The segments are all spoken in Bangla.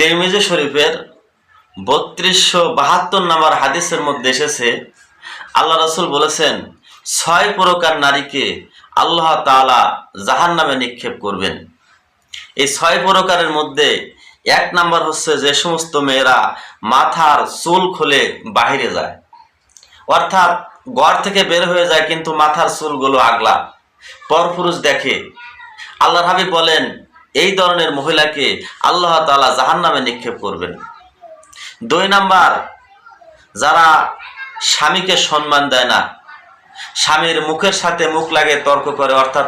তিরমিজি শরীফের বত্রিশশো বাহাত্তর নম্বর হাদিসের মধ্যে এসেছে, আল্লাহ রসুল বলেছেন, ছয় প্রকার নারীকে আল্লাহ তাআলা জাহান নামে নিক্ষেপ করবেন। এই ছয় প্রকারের মধ্যে এক নাম্বার হচ্ছে যে সমস্ত মেয়েরা মাথার চুল খুলে বাহিরে যায়। অর্থাৎ ঘর থেকে বের হয়ে যায়, কিন্তু মাথার চুলগুলো আগলা। পরপুরুষ দেখে। আল্লাহ হাবিব বলেন এই ধরনের মহিলাকে আল্লাহ তালা জাহান নামে নিক্ষেপ করবেন। দুই নাম্বার, যারা স্বামীকে সম্মান দেয় না, স্বামীর মুখের সাথে মুখ লাগে তর্ক করে, অর্থাৎ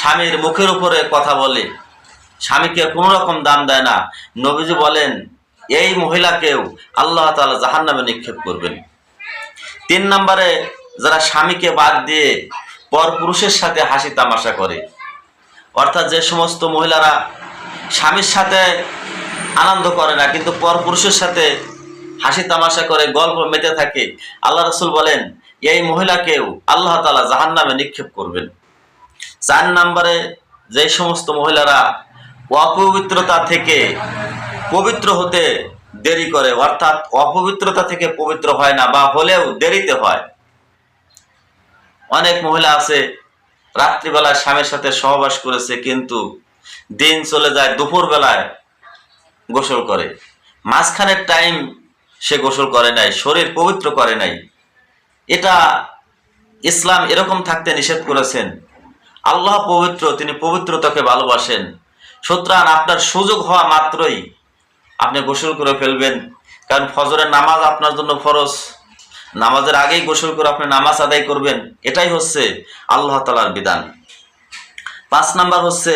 স্বামীর মুখের উপরে কথা বলে, স্বামীকে কোনো রকম দাম দেয় না, নবীজি বলেন, এই মহিলাকেও আল্লাহ তাআলা জাহান নামে নিক্ষেপ করবেন। তিন নম্বরে, যারা স্বামীকে বাদ দিয়ে পর পুরুষের সাথে হাসি তামাশা করে অর্থাৎ যে সমস্ত মহিলারা স্বামীর সাথে আনন্দ করে না, কিন্তু পর পুরুষের সাথে হাসি তামাশা করে, গল্প মেতে থাকে, আল্লাহ রসুল বলেন, এই মহিলাকেও আল্লাহ তালা জাহান নামে নিক্ষেপ করবেন। চার নম্বরে যে সমস্ত মহিলারা অপবিত্রতা থেকে পবিত্র হতে দেরি করে, অর্থাৎ অপবিত্রতা থেকে পবিত্র হয় না বা হলেও দেরিতে হয়, অনেক মহিলা আছে রাত্রিবেলা স্বামীর সাথে সহবাস করেছে, কিন্তু দিন চলে যায় দুপুর বেলায় গোসল করে। মাঝখানের টাইম সে গোসল করে নাই, শরীর পবিত্র করে নাই। এটা ইসলাম এরকম থাকতে নিষেধ করেছেন। আল্লাহ পবিত্র, তিনি পবিত্রতাকে ভালোবাসেন। সুতরাং আপনার সুযোগ হওয়া মাত্রই আপনি গোসল করে ফেলবেন, কারণ ফজরের নামাজ আপনার জন্য ফরজ। নামাজের আগেই গোসল করে আপনি নামাজ আদায় করবেন, এটাই হচ্ছে আল্লাহ তালার বিধান। পাঁচ নাম্বার হচ্ছে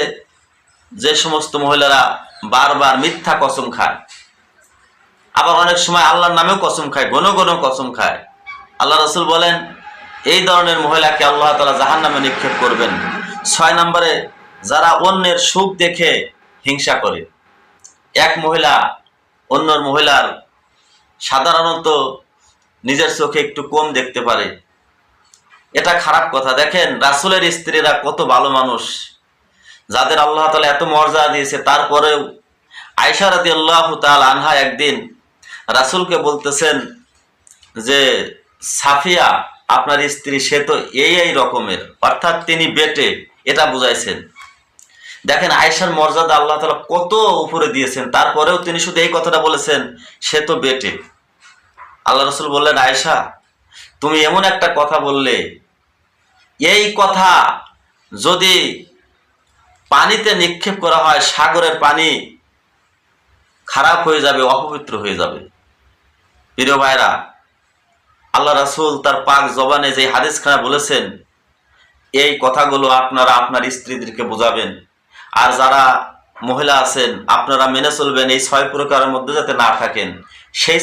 যে সমস্ত মহিলারা বারবার মিথ্যা কসম খায়। আবার অনেক সময় আল্লাহর নামেও কসম খায়, ঘন ঘন কসম খায়। আল্লাহ রসুল বলেন, এই ধরনের মহিলাকে আল্লাহ তালা জাহান নামে নিক্ষেপ করবেন। ছয় নম্বরে, যারা অন্যের সুখ দেখে হিংসা করে। এক মহিলা অন্যর মহিলার সাধারণত নিজের চোখে একটু কম দেখতে পারে। এটা খারাপ কথা। দেখেন, রাসুলের স্ত্রীরা কত ভালো মানুষ। যাদের আল্লাহ তালা এত মর্যাদা দিয়েছে, তারপরেও আয়সা রাদি আল্লাহ তাল আনহা একদিন রাসুলকে বলতেছেন যে, সাফিয়া, আপনার স্ত্রী সে তো এই এই রকমের। অর্থাৎ তিনি বেটে এটা বুঝাইছেন। দেখেন, আয়েশার মর্যাদা আল্লাহ তালা কত উপরে দিয়েছেন। তারপরেও তিনি শুধু এই কথাটা বলেছেন, সে তো বেটে। আল্লাহ রসুল বললেন, আয়েশা, তুমি এমন একটা কথা বললে। এই কথা যদি পানিতে নিক্ষেপ করা হয়, সাগরের পানি খারাপ হয়ে যাবে, অপবিত্র হয়ে যাবে। প্রিয় ভাইরা, আল্লাহ রাসুল তার পাক জবানে যে হাদিস খানা বলেছেন, এই কথাগুলো আপনারা আপনার স্ত্রীদেরকে বোঝাবেন। আর যারা মহিলা আছেন, আপনারা মেনে চলবেন এই ছয় প্রকারের মধ্যে যাতে না থাকেন। সেই